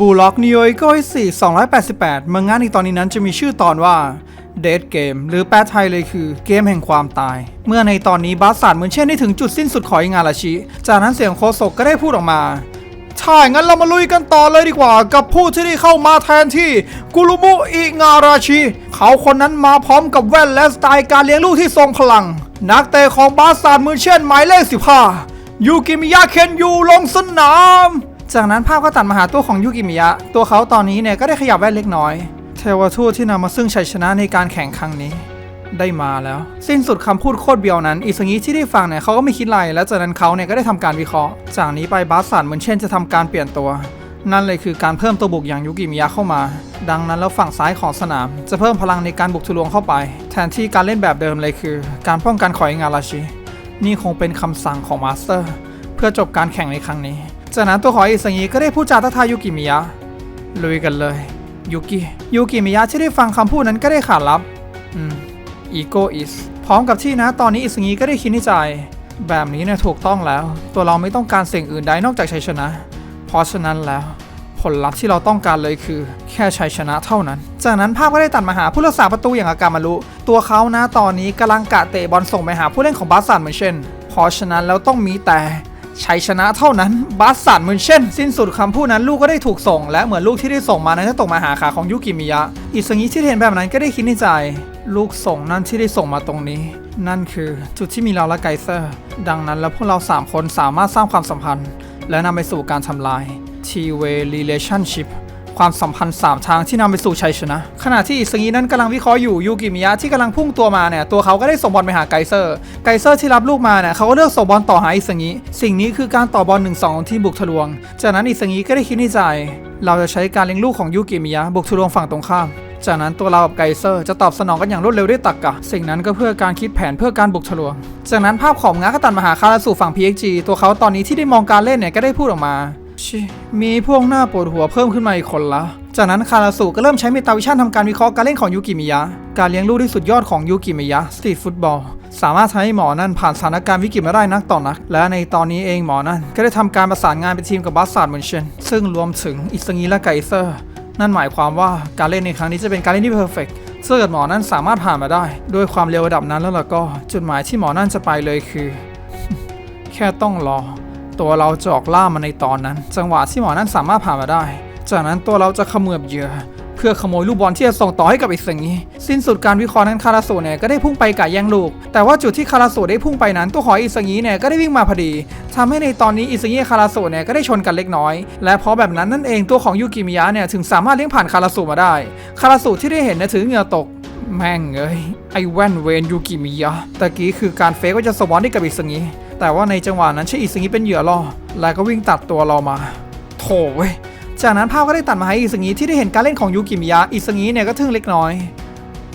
บูล็อกนิโอโก้สี่288 มังงะในตอนนี้นั้นจะมีชื่อตอนว่าเด d เกมหรือแปลไทยเลยคือเกมแห่งความตาย เมื่อในตอนนี้บาสซาร์ดเหมือนเช่นได้ถึงจุดสิ้นสุดของอิงาราชิ จากนั้นเสียงโคโซกก็ได้พูดออกมา ใช่ งั้นเรามาลุยกันต่อเลยดีกว่า กับผู้ที่ได้เข้ามาแทนที่กุลุมุอิงาราชิ เขาคนนั้นมาพร้อมกับแว่นและสไตล์การเลี้ยงลูกที่ทรงพลัง นักเตะของบาสซาร์ดมือเช่นหมายเลข15ยูกิมิยะเคนยูลงสนาม จากนั้นภาพก็ตัดมาหาตัวของยูกิมิยะ ตัวเขาตอนนี้เนี่ยก็ได้ขยับแว่นเล็กน้อย เทวทูตที่นำมาซึ่งชัยชนะในการแข่งครั้งนี้ ได้มาแล้ว สิ้นสุดคำพูดโคตรเบียวนั้น อิสงิที่ได้ฟังเนี่ยเขาก็ไม่คิดอะไร และจากนั้นเขาเนี่ยก็ได้ทำการวิเคราะห์ จากนี้ไปบาสสันเหมือนเช่นจะทำการเปลี่ยนตัว นั่นเลยคือการเพิ่มตัวบุกอย่างยุกิมิยะเข้ามา ดังนั้นแล้วฝั่งซ้ายของสนาม จะเพิ่มพลังในการบุกทะลวงเข้าไป แทนที่การเล่นแบบเดิมเลยคือ การป้องกันขอยงาราชิ นี่คงเป็นคำสั่งของมาสเตอร์ เพื่อจบการแข่งในครั้งนี้ จากนั้นตัวของอิสังิก็ได้พูดจาทักทายยุกิมิยะลุยกันเลยยุกิยุกิมิยะที่ได้ฟังคำพูดนั้นก็ได้ขาดรับอืมอีโกอิสพร้อมกับที่นะตอนนี้อิสังีก็ได้คิดในใจ แบบนี้เนี่ยถูกต้องแล้ว ตัวเราไม่ต้องการสิ่งอื่นใดนอกจากชัยชนะ เพราะฉะนั้นแล้ว ผลลัพธ์ที่เราต้องการเลยคือ แค่ชัยชนะเท่านั้น จากนั้นภาพก็ได้ตัดมาหาผู้รักษาประตูอย่างอากามารุตัวเขานะตอนนี้กำลังกะเตะบอลส่งไปหาผู้เล่นของบาสันเหมือนเช่นเพราะฉะนั้นแล้วต้องมีแต่ ชัยชนะเท่านั้นบาสสันเหมือนเช่น สิ้นสุดคำพูดนั้นลูกก็ได้ถูกส่ง และเหมือนลูกที่ได้ส่งมานั้นก็ตกมาหาขาของยุกิมิยะ อิสงิที่เห็นแบบนั้นก็ได้คิดในใจ ลูกส่งนั่นที่ได้ส่งมาตรงนี้ นั่นคือจุดที่มีเราและไกเซอร์ ดังนั้นแล้วพวกเราสามคนสามารถสร้างความสัมพันธ์ และนำไปสู่การทำลาย T-way relationship ความสัมพันธ์3ทางที่นำไปสู่ชัยชนะ ขณะที่อิสงีนั้นกำลังวิเคราะห์อยู่ยูกิมิยะที่กำลังพุ่งตัวมาเนี่ยตัวเขาก็ได้ส่งบอลไปหาไกเซอร์ไกเซอร์ที่รับลูกมาเนี่ยเขาก็เลือกส่งบอลต่อหาอิสงีสิ่งนี้คือการต่อบอล1-2ของทีมบุกทะลวง จากนั้นอิสงีก็ได้คิดในใจ เราจะใช้การเลี้ยงลูกของยูกิมิยะบุกทะลวงฝั่งตรงข้ามจากนั้นตัวเรากับไกเซอร์จะตอบสนองกันอย่างรวดเร็วด้วยตรรกกะ สิ่งนั้นก็เพื่อการคิดแผนเพื่อการบุกทะลวง จากนั้นภาพของงาก็ตัดมาหาคาราสู่ฝั่ง PXG ตัวเขาตอนนี้ที่ได้มองการเล่นเนี่ยก็ได้พูดออกมา ชิมีพวกหน้าปวดหัวเพิ่มขึ้นมาอีกคนละ จากนั้นคาราสุก็เริ่มใช้เมตาวิชั่นทำการวิเคราะห์การเล่นของยูกิมิยะ การเลี้ยงลูกที่สุดยอดของยูกิมิยะสตรีทฟุตบอล สามารถทำให้หมอนั่นผ่านสถานการณ์วิกฤตมาได้นักต่อนัก และในตอนนี้เองหมอนั่นก็ได้ทำการประสานงานเป็นทีมกับบัสซาร์ดมอนเชนซึ่งรวมถึงอิสงีและไกเซอร์ นั่นหมายความว่าการเล่นในครั้งนี้จะเป็นการเล่นที่เพอร์เฟกต์ถ้าเกิดหมอนั่นสามารถผ่านมาได้ ด้วยความเร็วระดับนั้นแล้วล่ะก็ จุดหมายที่หมอนั่นจะไปเลยคือ แค่ต้องรอ ตัวเราจะออกล่ามาในตอนนั้น จังหวะที่หมอนั่นสามารถผ่านมาได้ จากนั้นตัวเราจะขมือบเหยื่อเพื่อขโมยลูกบอลที่จะส่งต่อให้กับอีกสิ่งนี้ สิ้นสุดการวิเคราะห์นั้นคาราโซเนี่ยก็ได้พุ่งไปกะแย่งลูก แต่ว่าจุดที่คาราโซได้พุ่งไปนั้นตัวของอิสงีเนี่ยก็ได้วิ่งมาพอดีทำให้ในตอนนี้อิสงีกับคาราโซเนี่ยก็ได้ชนกันเล็กน้อย และเพราะแบบนั้นนั่นเองตัวของยูกิมิยะเนี่ยถึงสามารถเลี้ยงผ่านคาราโซมาได้ คาราโซที่ได้เห็นเนี่ยถือเหงื่อตกแม่งเอ้ยไอแว่นเวนยูกิมิยะตะกี้คือการเฟกว่าจะสวอนให้กับอิสงี แต่ว่าในจังหวะนั้นช่อิสงีเป็นเหยื่อล่อและก็วิ่งตัดตัวเรามาโถเว้ยจากนั้นภาพก็ได้ตัดมาให้อิสงีที่ได้เห็นการเล่นของยูกิมิยะอิสงีเนี่ยก็ทึ่งเล็กน้อย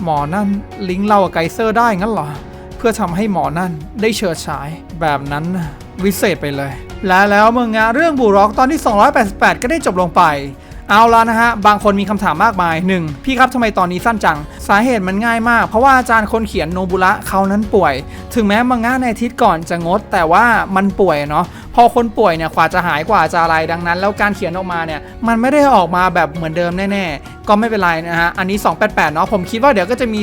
หมอนั่นลิงก์เรากับไกเซอร์ได้งั้นเหรอเพื่อทำให้หมอนั่นได้เฉิดฉายแบบนั้นนะวิเศษไปเลย และแล้วเมื่องานเรื่องบูร็อกตอนที่ 288 ก็ได้จบลงไป เอาละนะฮะ บางคนมีคำถามมากมาย 1. พี่ครับทำไมตอนนี้สั้นจัง สาเหตุมันง่ายมาก เพราะว่าอาจารย์คนเขียนโนบุระเขานั้นป่วย ถึงแม้มังงะในอาทิตย์ก่อนจะงด แต่ว่ามันป่วยเนาะพอคนป่วยเนี่ยกว่าจะหายกว่าจะอะไรดังนั้น แล้วการเขียนออกมาเนี่ยมันไม่ได้ออกมาแบบเหมือนเดิมแน่ๆ ก็ไม่เป็นไรนะฮะ อันนี้ 288 เนาะผมคิดว่าเดี๋ยวก็จะมี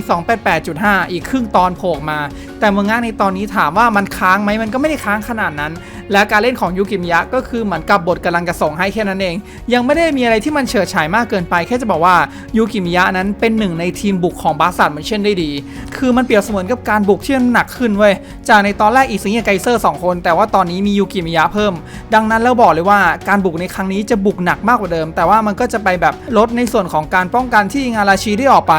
288.5 อีกครึ่งตอนโผล่มา แต่เมังงะในตอนนี้ถามว่ามันค้างไหมมันก็ไม่ได้ค้างขนาดนั้น และการเล่นของยูกิมิยะก็คือเหมือนกับบทกำลังจะส่งให้แค่นั้นเอง ยังไม่ได้มีอะไรที่มันเฉิดฉายมากเกินไป แค่จะบอกว่ายูกิมิยะนั้นเป็นหนึ่งในทีมบุกของบาสันเหมือนเช่นได้ดี คือมันเปรียบเสมือนกับการบุกที่มันหนักขึ้นเว้ย จากในตอนแรกอีซิงกับไกเซอร์สองคน แต่ว่าตอนนี้มียูกิมิยะเพิ่ม ดังนั้นแล้วบอกเลยว่าการบุกในครั้งนี้จะบุกหนักมากกว่าเดิม แต่ว่ามันก็จะไปแบบลดในส่วนของกการป้องกันที่งาราชีได้ออกไป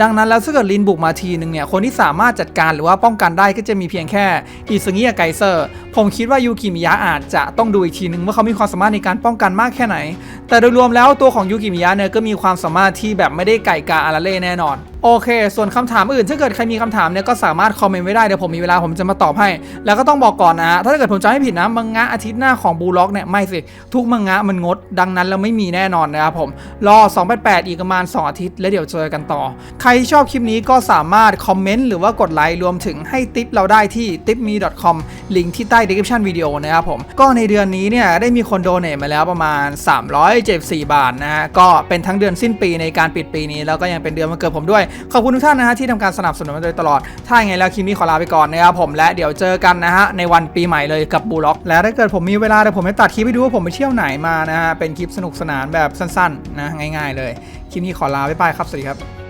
ดังนั้นแล้วถ้าเกิดลินบุกมาทีหนึ่งเนี่ยคนที่สามารถจัดการหรือว่าป้องกันได้ก็จะมีเพียงแค่อิซึงิกับไกเซอร์ผมคิดว่ายูกิมิยะอาจจะต้องดูอีกทีหนึ่งว่าเขามีความสามารถในการป้องกันมากแค่ไหน แต่โดยรวมแล้วตัวของยูกิมิยะเนี่ยก็มีความสามารถที่แบบไม่ได้ไก่กาอาราเล่แน่นอน โอเค ส่วนคำถามอื่นถ้าเกิดใครมีคำถามเนี่ยก็สามารถคอมเมนต์ไว้ได้เดี๋ยวผมมีเวลาผมจะมาตอบให้ แล้วก็ต้องบอกก่อนนะฮะถ้าเกิดผมจำไม่ผิดนะมังงะอาทิตย์หน้าของบูล็อกเนี่ยไม่สิทุกมังงะมันงด ดังนั้นแล้วไม่มีแน่นอนนะครับผมรอ 288 อีกประมาณ 2 อาทิตย์ แล้วเดี๋ยวเจอกันต่อ ใครที่ชอบคลิปนี้ก็สามารถคอมเมนต์หรือว่ากดไลค์รวมถึงให้ติปเราได้ที่ tipme.com ลิงก์ที่ใต้ description วิดีโอนะครับผมก็ในเดือนนี้เนี่ยได้มีคนโดเนทมาแล้วประมาณ 374 บาทนะฮะก็เป็นทั้งเดือนสิ้นปีในการปิดปีนี้ แล้วก็ยังเป็นเดือนวันเกิดผมด้วยขอบคุณทุกท่านนะฮะที่ทำการสนับสนุนมาโดยตลอด ถ้าอย่างไรแล้วคลิปนี้ขอลาไปก่อนนะครับผมและเดี๋ยวเจอกันนะฮะในวันปีใหม่เลยกับบูล็อก และถ้าเกิดผมมีเวลาเดี๋ยวผมจะตัดคลิปให้ดูว่าผมไปเที่ยวไหนมานะฮะเป็นคลิปสนุกสนานแบบสั้นๆนะง่าย ๆ เลยคลิปนี้ขอลาไปไปครับสวัสดีครับ